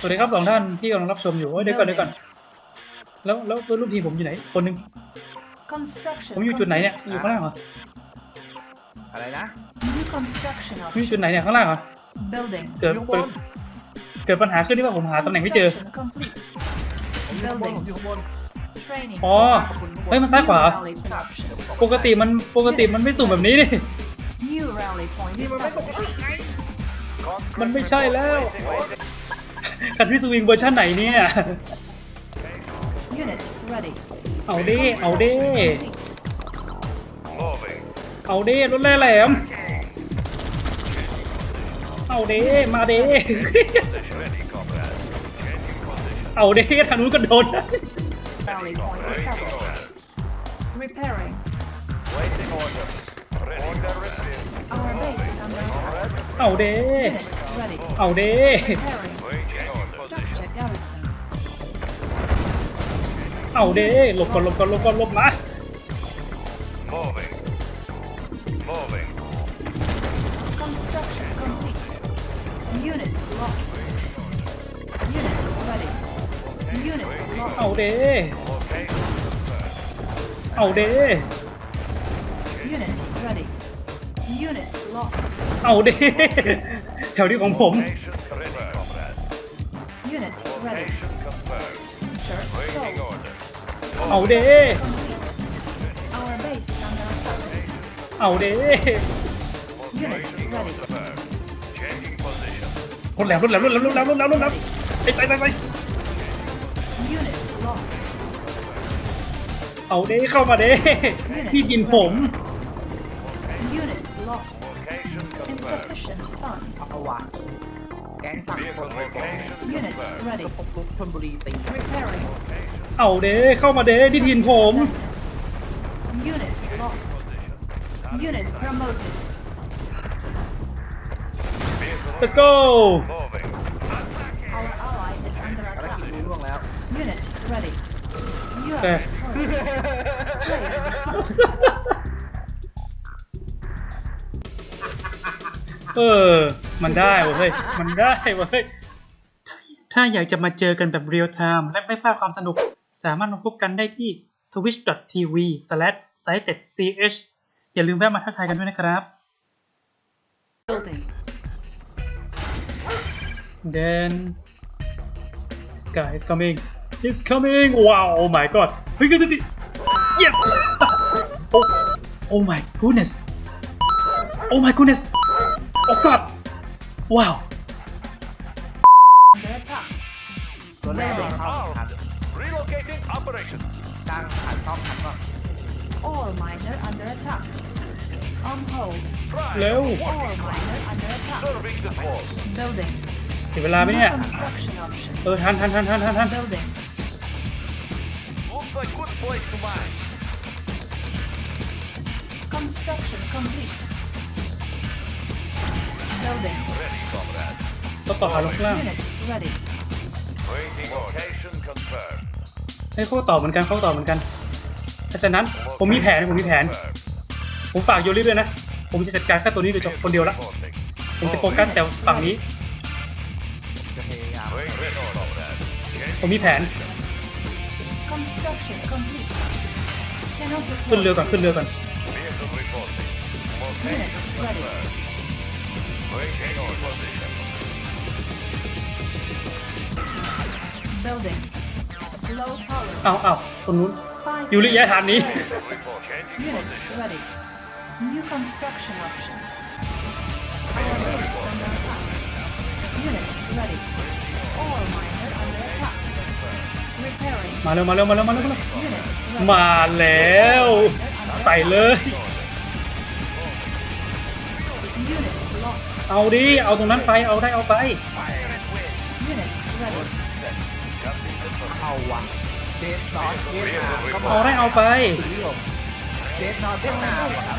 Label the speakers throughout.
Speaker 1: สวัสดีครับสองท่านที่กำลังรับชมอยู่เดี๋ยวก่อนเดี๋ยวก่อนแล้วแล้วรูปทีผมอยู่ไหนคนหนึ่งผมอยู่จุดไหนเนี่ยอยู่ข้างล่างเหรอ
Speaker 2: อะไรนะอยู
Speaker 1: ่จุดไหนเนี่ยข้างล่างเหรอเกิดเกิดปัญหาขึ้นที่ว่าผมหาตำแหน่งไม่เจออ่มา๋อเฮ้ยมันซ้ายขวาปกติมันปกติมันไม่สุ่มแบบนี้ดิมันไม่ใช่แล้วคันทรีสวิงเวอร์ชันไหนเนี่ย เอาเด้เอาเด้ เอาเด้รถแหลมเอาเด้มาเด้ เอาเด้ทางนู้นก็โดน เอาเด้เอาเด้เอาเด้หลบก่อนหลบก่อนหลบก่อนหลบมาเอาเด้เอาเด้เอาเด้แถวที่ของผมเอาเด้เอาเด้คนแหลมรนแหลมรนแหลมรนแหลมรนแหลมรถแหลมไป้ไปไปไปเอาเด้เข้ามาเด้พี่กินผมแกงฝั่งคนโกง u ชนบุรีตีเอาเด้เข้ามาเด้ที่ทีนผม Unit lost. Unit promoted. let's go u n ก้ i t ready. Unit r e a เออ มันได้เว้ย มันได้เว้ย ถ้าอยากจะมาเจอกันแบบเรียลไทม์และไม่พลาดความสนุกสามารถมาพบกันได้ที่ twitch.tv/sitedch อย่าลืมแวะมาทักทายกันด้วยนะครับ Then this guy is coming i s coming wow oh my god เฮ้ย yes oh oh my goodness oh my goodness oh god wow ตัวแรกเข้ครับ Operation. ก a n g Han Tong Han ก่อน All miner under attack. On hold. p r i m e o All miner under attack. Serving the f o r c e Building. เสียเวลาไหมเนี่ยเออทันทันทันทันทันทันต้อต่อหาลูกล่างให้เขาต่อเหมือนกัน เขาต่อเหมือนกันเพราะฉะนั้นผมมีแผน ผมมีแผน ผมฝากโยริด้วยนะ ผมจะจัดการแค่ตัวนี้โดยเฉพาะคนเดียวละ ผมจะโฟกัสแต่ฝั่งนี้ ผมมีแผน ขึ้นเรือก่อน ขึ้นเรือก่อน เเอาเอาตรงนู้นอยู่ระยะทานนี้มาแล้วมาแล้วมาแล้วมาแล้วมาแล้วใส่เลยเอาดิเอาตรงนั้นไปเอาได้เอาไป
Speaker 2: เอาว่ะเดดนอตเวียดนาม
Speaker 1: เขาบอกเอาได้เอาไปนิยม
Speaker 2: เดดนอตเวียดนามอะครับ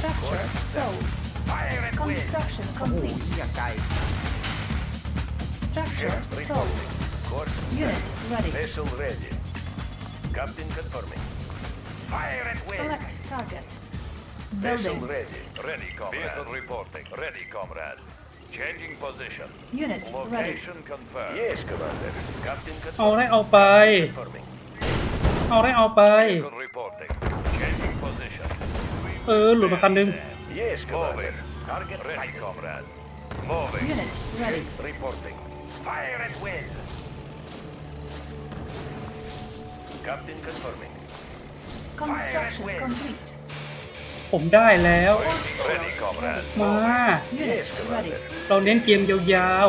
Speaker 2: Structure Construction complete. ready.
Speaker 1: Fire at will. Select target. Vessel ready. reporting. Ready, comrade. Changing position. Unit ready. confirmed. Yes, Commander. Captain เอาได้เอาไป eh. confirming. เอาได้เอาไป eh. reporting. Changing position. Eh, yes, Moving. Target ready, comrade. Moving. Unit ready. Reporting. Fire at will. Captain confirming. Construction complete. ผมได้แล้ว มา เราเน้นเกมยาว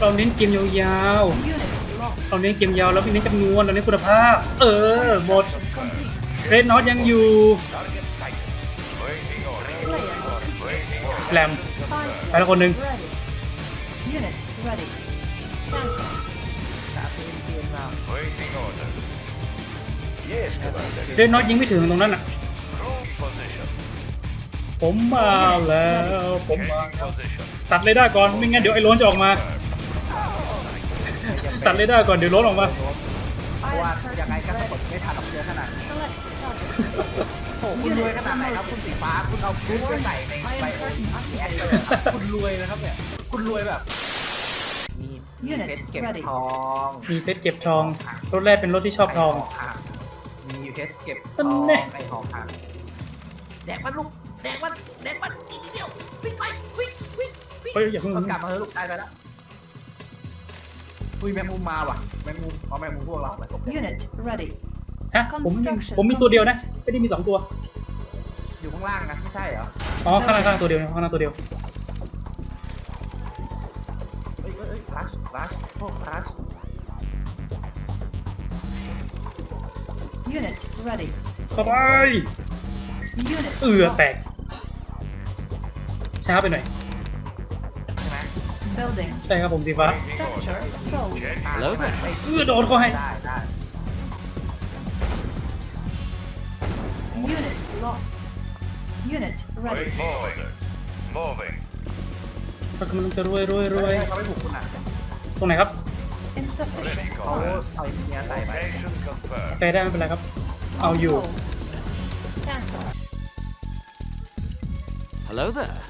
Speaker 1: เราเน้นเกมยาวๆเราเน้นเกมยาวแล้วเน้นจำนวนเราเน้นคุณภาพ เออหมดเรนนอตยังอยู่แรมไปแล้วคนหนึ่งเดนน้อยยิงไม่ถึงตรงนั้นอ่ะ ผมมาแล้ว ผมมาตัดเลด้าก่อนไม่งั้นเดี๋ยวไอ้ล้นจะออกมา ตัดเลด้าก่อนเดี๋ยวล้นออกมาเพราะว่ายังไงก็ต้องกดไม่ทันออกเยอะขนาด
Speaker 2: คุณรวยขนาดไหนครับคุณสีฟ้าคุณเอาคุณไปใส่ในใบโอยคุณรวยนะครับเนี่ยคุณรวยแบบมีเพชรเก็บทอง
Speaker 1: มีเพชรเก็บทองรถแรกเป็นรถที่ชอบทอง
Speaker 2: มีเพชรเก็บทองไปทองครแดกมันลูกแดกมันแดกมันอีกนิดเดียววิ่งไปวิ่งวิ่งวิ่งเ่างกลับมาเถ้ะลูกตายไปแล้วอุ้ยแมงมุมมาว่ะแมงมุมเอาแมงมุมพวกเราไปตกน n ่ t
Speaker 1: r e ดี้ฮะผมผมมีตัวเดียวนะ ไม่ได้มีสองตัว
Speaker 2: างล่างนะไม่ใช่เหรอ
Speaker 1: อ๋อข้างล่างข้างตัวเดียวข้างล่างตัวเดียว
Speaker 2: เฮ้ยเฮ้ยเอ้ยลัสลัชพวกลัส
Speaker 1: Unit ready. สบาย Unit เอือ l แตกช้าไปหน่อย Building. ใช่ครับผมสีฟ้า Structure sold. เอือโดนเขาให้ Unit ready. Moving. Moving. ก็กำลังจะรวยรวยรวยเขาไม่บุกคุณอ่ะตรงไหนครับ Ready, Insufficient เขา combat. เอาเมียใส่ไป Location confirmed. ไปได้ไม่เป็นไรครับเอาอยู่ Hold. Cancel. Hello there.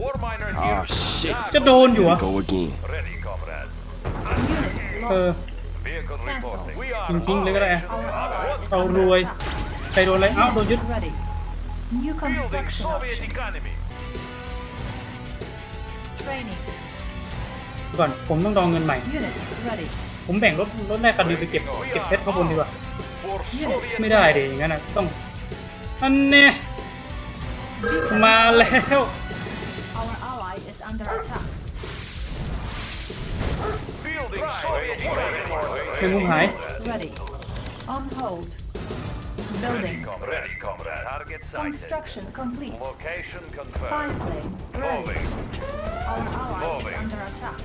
Speaker 1: War miner in Ah, here. shit. จะโดนอยู่เหรอะ Go again. Ready, comrade. Unit เออ lost. Vehicle Cancel. reporting. We are ทิ้งๆเลยก็ได้อะ on เอารวย attack. ไปโดนอะไเอาโดนยึดก่อนผมต้องรองเงินใหม่ ผมแบ่งรถรถแรกคันนึงไปเก็บเก็บเพชรข้างบนดีกว่าไม่ได้ดิงั้นนะต้องอันนี้มาแล้วเพื่อนมุ่งหาย Building. Ready, comrade. Ready, comrade. Target sighted. Construction complete. Location confirmed. Spy plane Moving. Our allies Moving. under attack.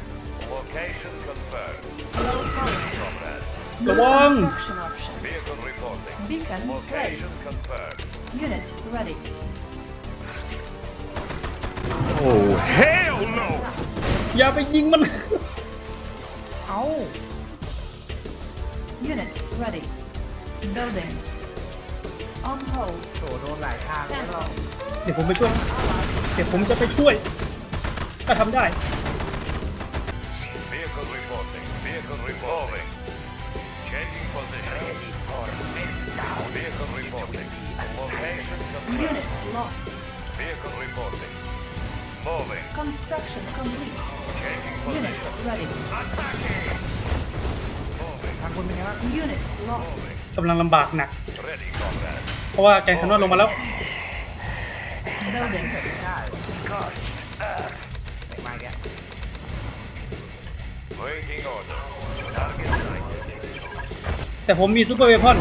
Speaker 1: Location confirmed. Low tower. Comrade. No Come on! Construction options. Vehicle reporting. Beacon Location confirmed. Unit ready. Oh hell no! อย่าไปยิงมัน Unit ready. Building. เดี๋ยวผมไปช่วย เดี๋ยวผมจะไปช่วยถ้าทำได้กำลังลำบากหนักพราะว่าแกงคันนอดลงมาแล้วแต่ผมมีซูเปอร์เวพอน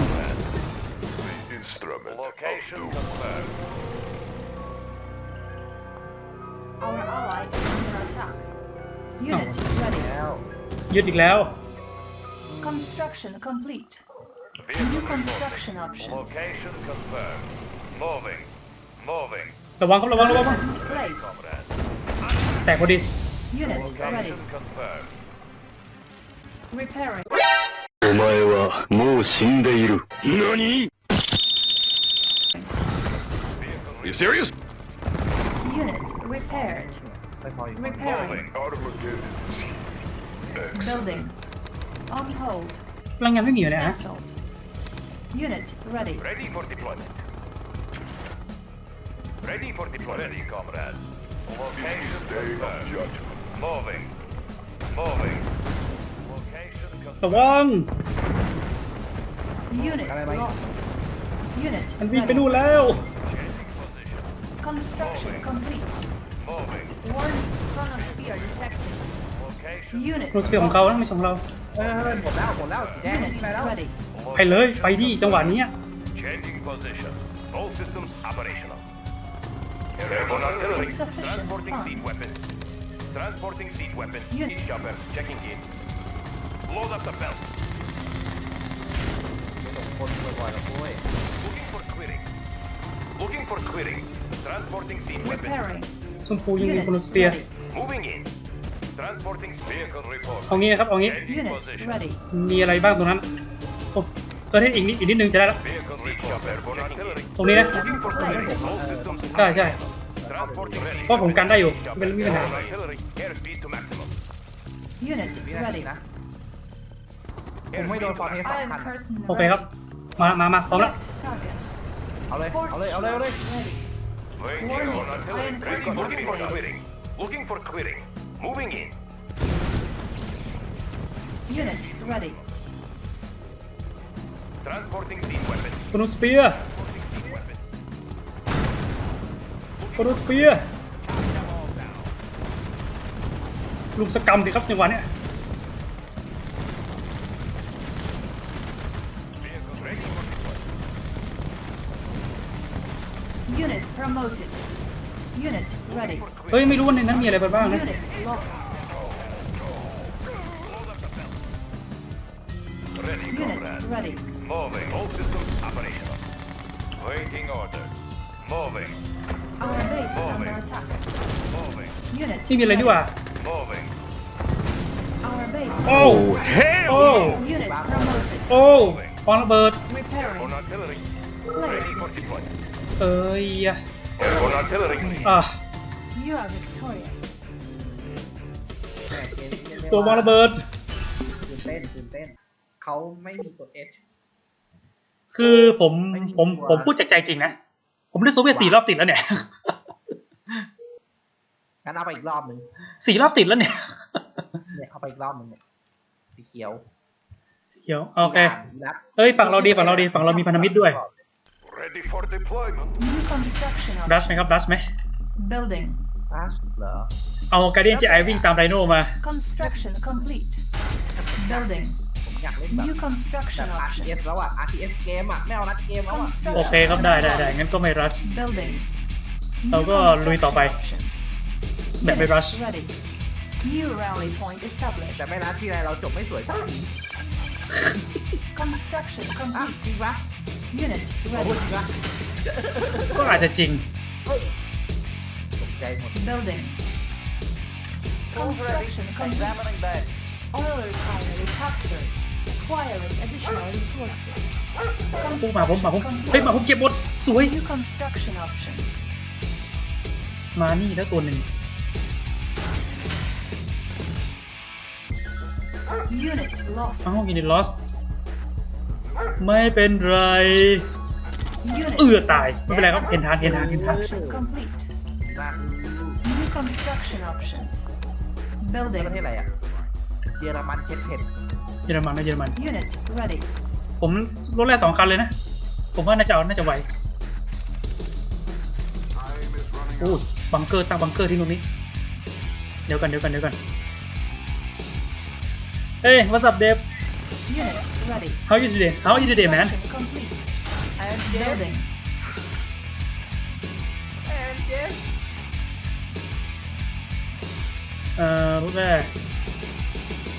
Speaker 1: ยืดอีกแล้ว New construction options. Location confirmed. Moving. Moving. ระวังครับระวังระวังระวัง In place. แตกพอดี Unit ready. Location confirmed. Repairing. お前はもう死んでいる。何 You serious? Unit repaired. Repairing. Moving. Out of location. Building. On hold. พลังงานไม่มีอยู่แล้วนะ Unit ready. Ready for deployment. Ready for deployment. Ready, comrade. Location confirmed. Moving. Moving. Location confirmed. The one! Unit lost. Unit มันวิ่งไป ready. นู่นแล้ว Changing Construction complete. Moving. Warning, chronosphere detected. Location. Unit โรสเปียของเขานะไม่ใช่ของเราเออหมดแล้วหมดแล้วสีแดง uh, Unit ไม่มีอะไรแล้ว ready. ไปเลย ไปที่จังหวะนี้่มพูยังมีคนสเปียเอางี้ครับ เอางี้ มีอะไรบ้างตรงนั้นโอ้ตัวนี้อีกนิดอีกนิดนึงจะได้แล้ว ตรงนี้นะ ใช่ใช่เพราะผมกันได้อยู่เป็นไม่มีปัญหาโอเคครับ มา มา มาพร้อมแล้วเอาเลยเอาเลยเอาเลยเอาเลย l o Looking for clearing. Moving in. Unit ready. ปนุสเปียปนุสเปียลุมสกรรมสิครับจังหวะเนี้เฮ้ยไม่รู้ว่าในนั้นมีอะไรบ้างนะ Moving. All systems operational. Waiting orders. Moving. Our base is under attack. Moving. Unit. ไม่มีอะไรดีกว่า Moving. Our base. โอ้ Oh hell! โอ้ Unit promoted. โอ้วางระเบิด Repairing. On artillery. Ready Clear. for deployment. เอ้ยอ่ะ On artillery. อ่ะ You are victorious. ตัววางระเบิด
Speaker 2: ตื่นเต้นตื่นเต้นเขาไม่มีกด H
Speaker 1: คือผมผมผมพูดจากใจจริงนะ ผมได้โซเวียตสี่รอบติดแล้วเนี่ย
Speaker 2: งั้นเอาไปอีกรอบหนึ่ง
Speaker 1: สี่รอบติดแล้วเนี่ย
Speaker 2: เนี่ยเอาไปอีกรอบหนึ่งเนี่ย สีเขียว
Speaker 1: สีเขียวโอเคเอ้ยฝั่งเราดีฝั่งเราดีฝั่งเรามีพันธมิตรด้วยดัชไหมครับดัชไหม building เอาการเดียนจีไอวิ่งตามไรโน่มา construction complete building อยากเล่นแบบ New construction o p t RTS แล้วอ่ะ RTS เกมอ่ะไม่เอานัดเกมแล้วอ่ะโอเคครับได้ได้ได้งั้นก็ไม่รัช Building. เราก็ลุยต่อไปแบบไม่รัช Ready. New
Speaker 2: rally point established. แต่ไม่นัดทีไรเราจบไม่สวยสักที Construction complete.
Speaker 1: จริงปะ Unit ด ready. ะก็อาจจะจริงตกใจหมด Building. Construction complete. x a m i n i n g bay. Oil refinery captured. requiring additional resources. พุ่งมาผมมาผมเฮ้ยมาผมเก็บหมดสวย New construction options. มานี่แล้วตัวหนึ่ง Unit lost. เอ้าอินดิลอสไม่เป็นไร Unit เอือตายไม่เป็นไรครับเห็นทางเห็นทางเห็นทาง construction complete. New construction
Speaker 2: options. ประเทศ Building. อะไรอ่ะเยอรมันเช็ดเผ็ด
Speaker 1: เยอรมันนะเยอรมัน Unit ready. ผมรถแรกสองคันเลยนะ ผมว่าน่าจะเอา น่าจะไหว โอ้ยบังเกอร์ตั้งบังเกอร์ที่นู่นนี้ เดี๋ยวกันเดี๋ยวกันเดี๋ยวกันเฮ้ย what's up devs Unit ready. how you today how you today man เอ่อรถแรก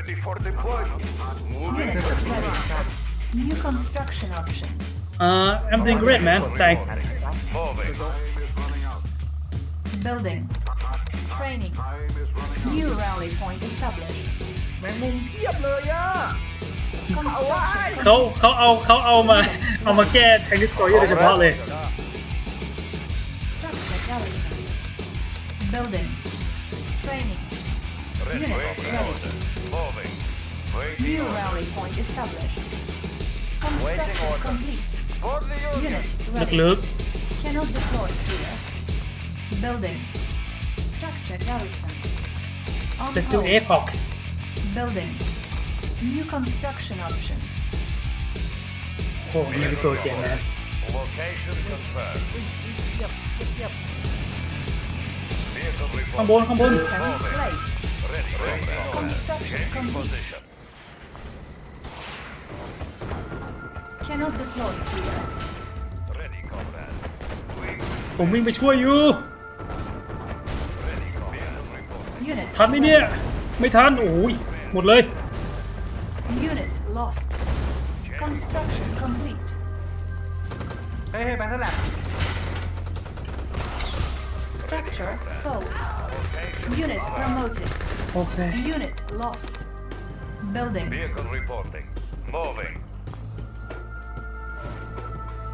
Speaker 1: Ready for deployment. New construction options. Uh, I'm doing great, man. Thanks. Building. Training. New rally point established. แมงมุมเพียบเลยอ่ะ Construction เขาเขาเอาเขาเอามาเอามาแก้แทงดิสโกยโดยเฉพาะเลย structure garrison. Building. Training. Unit ready. New rally point established. Construction complete. For the Union. Unit Lực ready. lượng Cannot deploy here. Building. Structure garrison. On let's do hold. Building. New construction options. Oh, โอ้โหมีตัวเจ๋งนะ Location confirmed. yep. Vehicle ข้างบน reporting. ข้างบน Beacon Moving. placed. Ready. Ready. Construction complete. Cannot deploy here. Ready, comrade. Wing ผมวิ่งไปช่วยอยู่ ready, you. Unit. ทันไหมเนี่ยไม่ทันโอ้ยหมดเลย Unit lost. Construction complete. เฮ้ยเฮ้ยแบงค์เท่าไหร่ Structure sold. Unit promoted. โอเค Unit lost. Building. Vehicle reporting. Moving.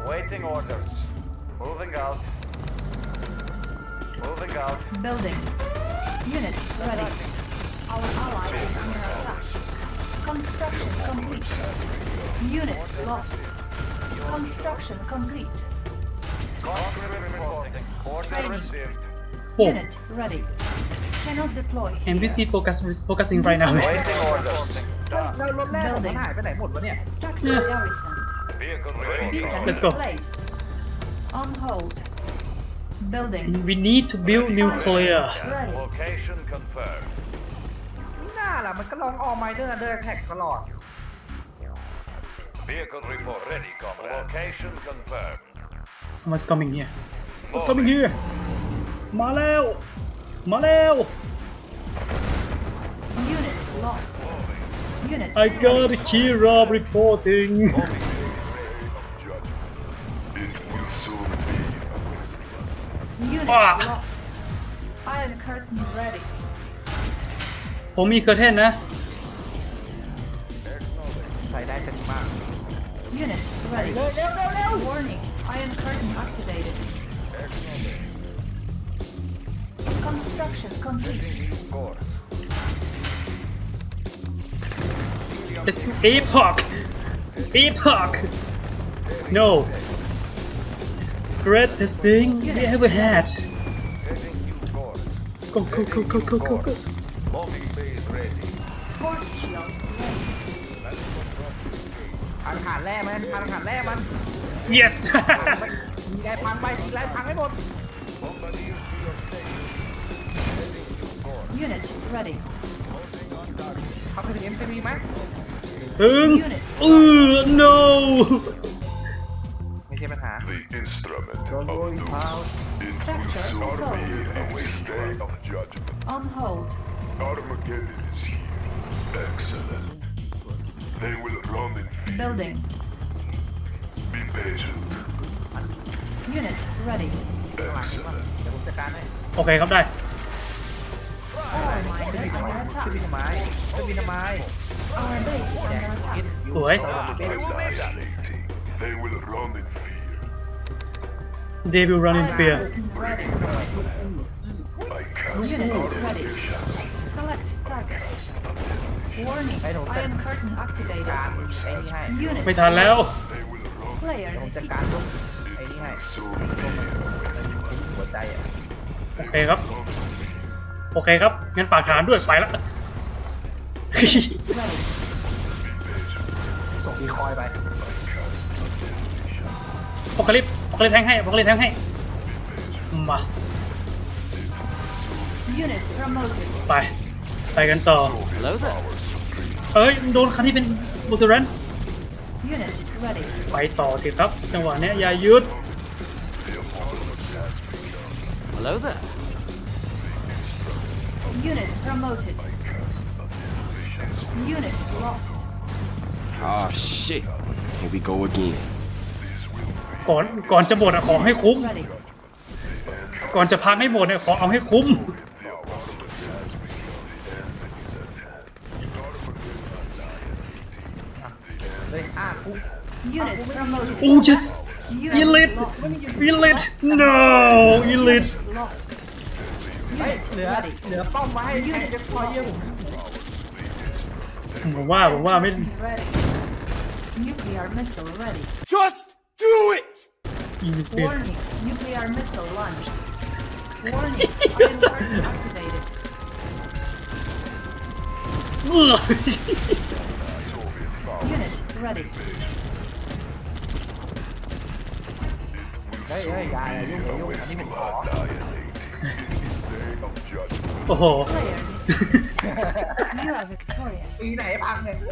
Speaker 1: Waiting orders. Moving out. Moving out. Building. Unit ready. Our ally is under attack. Construction complete. Unit lost. Construction complete. Training. Unit ready. Cannot deploy. MVC focus focusing right now. Building. Structure garrison. Let's go. On hold. Building. We need to build nuclear. Location confirmed.
Speaker 2: หน้าล่ะมันก็ลองออมไมเดอร์เดอร์แท็กตลอด Vehicle report
Speaker 1: ready, comrade. Location confirmed. What's coming here? What's coming here? มาแล้วมาแล้ว Unit lost. Unit. I got a key rob reporting. Fuck. I am cursing ready. ผมมีเคอร์เทนนะใส่ได้เต็มมาก Unit ready. Warning. I am curtain activated. Construction complete. อีพอกอีพอก no greatest thing we ever had. Go, go, go, go, go, go, go. Yes um,
Speaker 2: Unit ready. Holding on target. เขาไปถึง MCV ไหม
Speaker 1: ถึงเออ no path. The instrument of doom. It Spectre will soon be of judgment. On hold. Armageddon is here. Excellent. They will run in fear. Building. Be patient. Unit ready. Excellent. ผมจัดการให้โอเคครับได้ oh All miners under attack. Our base is under attack. สวย They will run in t h e i l run in fear. ไม่ทันแล้วโอเคครับโอเคครับเงิ้นฝากฐานด้วยไปละส่งมีคอยไปโอคลิปก็เลยแทงให้ผมก็เลยแทงให้ มาไป ไปกันต่อเอ้ย โดนคันที่เป็นบูตเตอร์เรนไปต่อสิครับจังหวะนี้อย่ายุดอ๋อ i t Here we go again ก่อนก่อนจะหมดอะขอให้คุ้ม ก่อนจะพักให้หมดเนี่ยขอเอาให้คุ้ม อูโอ้ชิสอ l no เหลือเหลือป้อมไว้ให้เด็พอยิ่ผมว่าผมว่าไม่ Just Do it! Warning, nuclear missile launched. Warning, iron activated.
Speaker 2: Unit ready. Hey, hey, อย่าอย่ายุ่งอย่ายุ่งอันนี้ผมข
Speaker 1: อโอ้โห Player, oh.
Speaker 2: you are victorious. สีไหนพังเนี่ย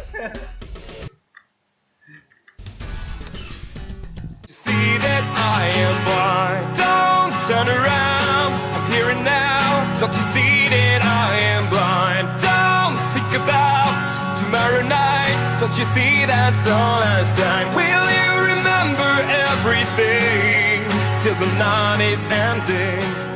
Speaker 2: I am blind. Don't turn around, I'm here and now. Don't you see that I am blind? Don't think about tomorrow night. Don't you see that's all last time? Will you remember everything till the night is ending?